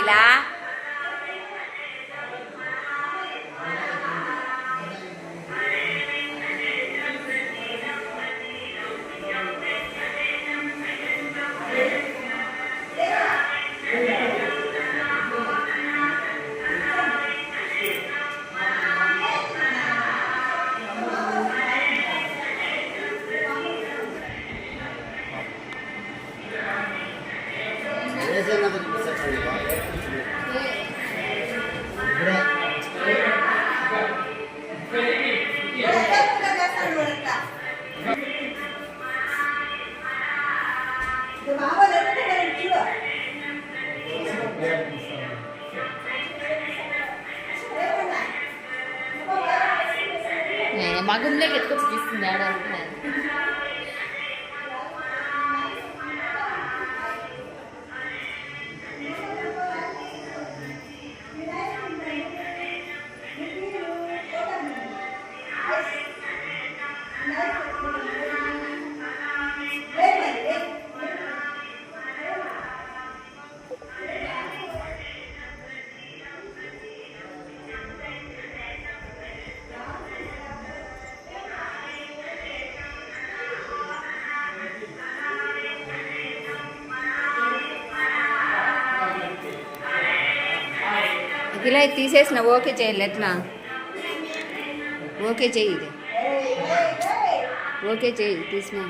ఇలా Yeah. మగంలోకి ఎత్తుకొచ్చి తీస్తుంది ఆడ అనుకున్నాను ఇలా తీసేసిన ఓకే చేయాలి ఎట్లా? ఓకే చేయి ఇది. ఓకే చేయి తీసినా.